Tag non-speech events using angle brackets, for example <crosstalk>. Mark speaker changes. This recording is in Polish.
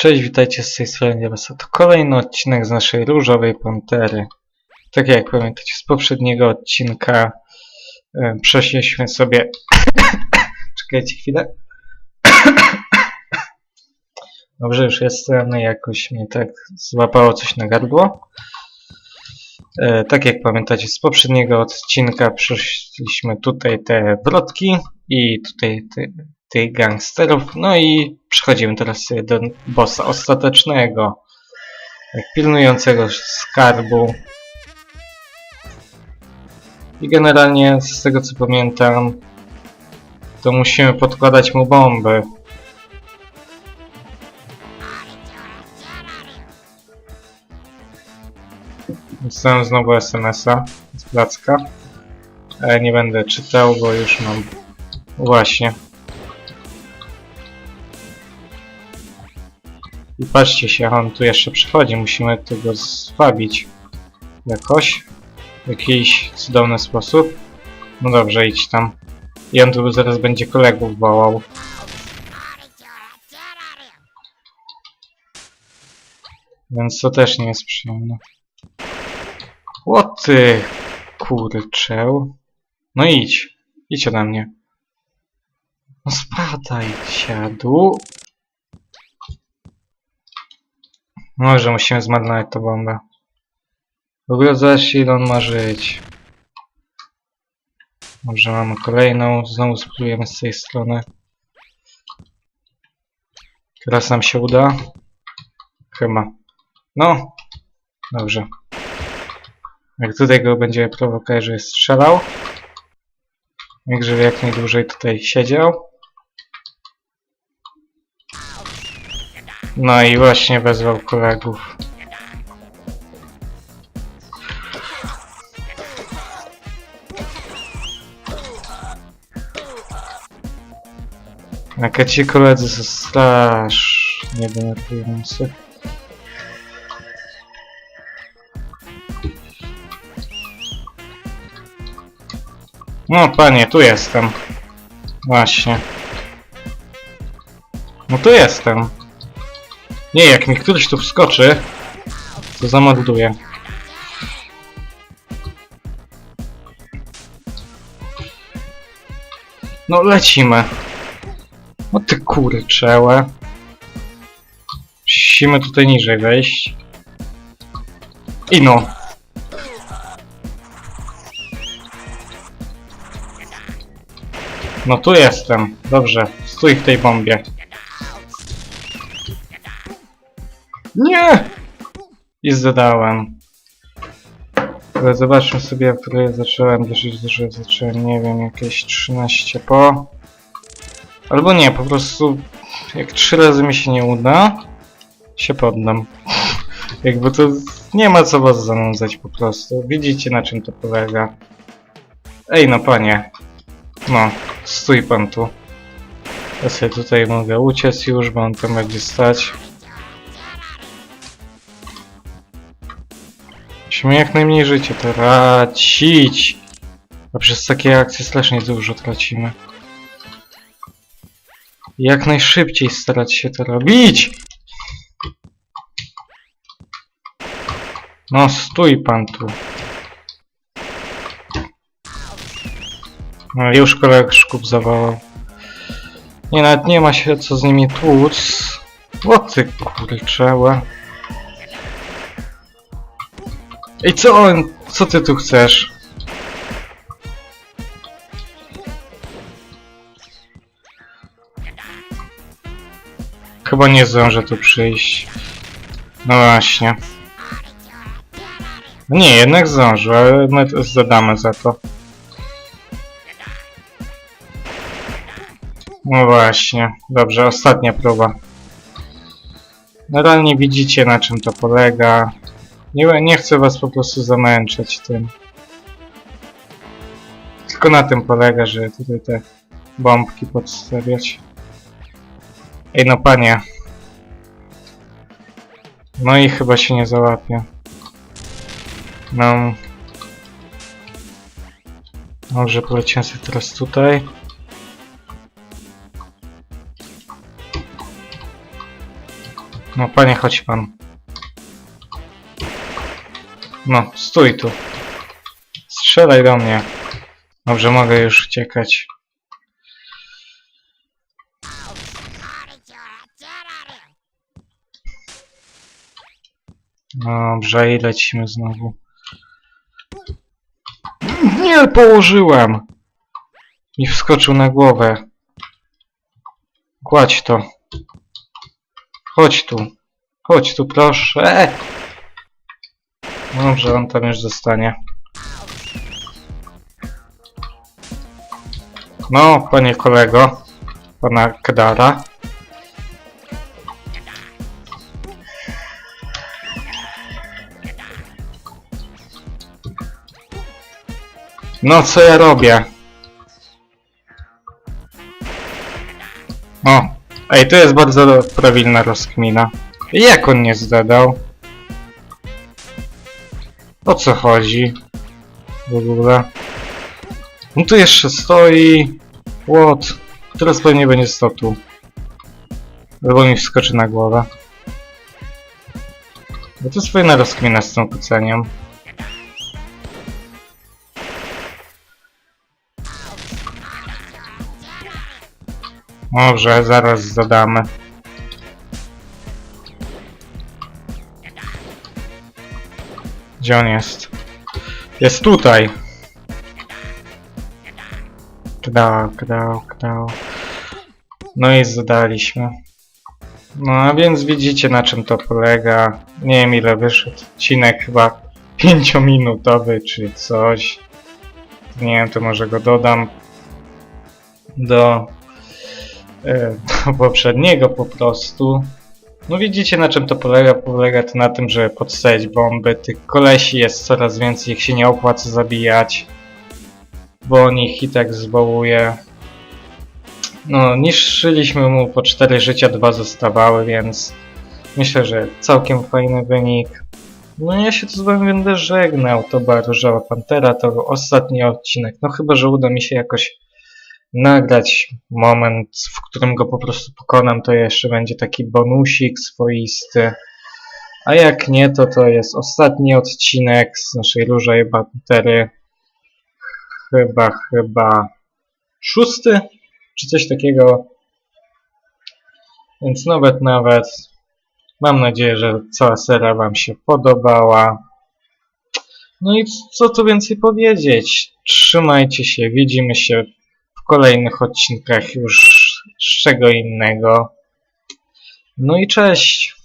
Speaker 1: Cześć, witajcie z tej strony Diabasa. To kolejny odcinek z naszej Różowej Pantery. Tak jak pamiętacie z poprzedniego odcinka e, przeszliśmy sobie... <coughs> Czekajcie chwilę. <coughs> Dobrze, już jestem. Jakoś mnie tak złapało coś na gardło. E, tak jak pamiętacie z poprzedniego odcinka przeszliśmy tutaj te wrotki i tutaj te, tych gangsterów. No i przechodzimy teraz do bossa ostatecznego, pilnującego skarbu. I generalnie z tego co pamiętam, to musimy podkładać mu bomby. Dostałem znowu SMS-a z placka. Ale nie będę czytał, bo już mam Właśnie. I patrzcie się, on tu jeszcze przychodzi. Musimy tego zwabić jakoś. W jakiś cudowny sposób. No dobrze, idź tam. I on tu zaraz będzie kolegów wołał. Więc to też nie jest przyjemne. O ty, kurczeł. No idź. Idź ode mnie. No spadaj, siadu. Może musimy zmarnować tą bombę. W ogóle zaś on ma żyć. Dobrze, mamy kolejną. Znowu spróbujemy z tej strony. Teraz nam się uda. Chyba. No. Dobrze. Jak tutaj go będziemy prowokować, że strzelał. Jak żeby jak najdłużej tutaj siedział. No i właśnie wezwał kolegów. Jak ci koledzy są strasznie denerwujący. No panie, tu jestem. Właśnie. No tu jestem. Nie, jak mi któryś tu wskoczy, to zamorduję. No lecimy. No ty kurczełe. Musimy tutaj niżej wejść. I no. No tu jestem. Dobrze, stój w tej bombie. Nie! I zadałem. Ale zobaczmy sobie, w której zacząłem, dosyć dużo zacząłem, nie wiem, jakieś 13 po. Albo nie, po prostu jak trzy razy mi się nie uda, się poddam. <laughs> Jakby to nie ma co was zanudzać po prostu. Widzicie na czym to polega. Ej no panie. No, stój pan tu. Ja sobie tutaj mogę uciec już, bo on tam będzie stać. Musimy jak najmniej życia tracić. A przez takie akcje strasznie dużo tracimy. Jak najszybciej starać się to robić. No stój pan tu. No już kolega szkub zawołał. Nie, nawet nie ma się co z nimi tłuc. O ty kurczeła. Ej, co on? Co ty tu chcesz? Chyba nie zdążę tu przyjść. No właśnie. Nie, jednak zdążę, ale my zadamy za to. No właśnie. Dobrze, ostatnia próba. Nadal widzicie na czym to polega. Nie, nie chcę was po prostu zamęczać tym. Tylko na tym polega, że tutaj te bombki podstawiać. Ej no panie. No i chyba się nie załapie. No. Dobrze, poleciałem sobie teraz tutaj. No panie, chodź pan. No, stój tu. Strzelaj do mnie. Dobrze, mogę już uciekać. Dobrze, i lecimy znowu. Nie położyłem! I wskoczył na głowę. Kładź to. Chodź tu. Chodź tu, proszę. E! Dobrze, on tam już zostanie. No, panie kolego. Pana Kedara. No, co ja robię? O, ej, to jest bardzo prawilna rozkmina. Jak on nie zdadał? O co chodzi? W ogóle. On tu jeszcze stoi. What? Teraz pewnie będzie stał tu. Albo mi wskoczy na głowę. Bo to jest fajna rozkmina z tą kuceniem. Dobrze, zaraz zadamy. Gdzie on jest? Jest tutaj! Kdał, kdał, kdał. No i zadaliśmy. No a więc widzicie na czym to polega. Nie wiem ile wyszedł odcinek, chyba 5-minutowy czy coś. Nie wiem, to może go dodam do e, do poprzedniego po prostu. No widzicie na czym to polega? Polega to na tym, że podstawiać bomby. Tych kolesi jest coraz więcej, ich się nie opłaca zabijać. Bo on ich i tak zwołuje. No, niszczyliśmy mu po 4 życia, dwa zostawały, więc myślę, że całkiem fajny wynik. No ja się tu z wami będę żegnał. To była Różowa Pantera, to ostatni odcinek. No chyba, że uda mi się jakoś nagrać moment, w którym go po prostu pokonam, to jeszcze będzie taki bonusik swoisty. A jak nie, to to jest ostatni odcinek z naszej Różej Pantery. Chyba, chyba szósty, czy coś takiego. Więc nawet, nawet. Mam nadzieję, że cała seria Wam się podobała. No i co tu więcej powiedzieć? Trzymajcie się, widzimy się kolejnych odcinkach już z czego innego. No i cześć!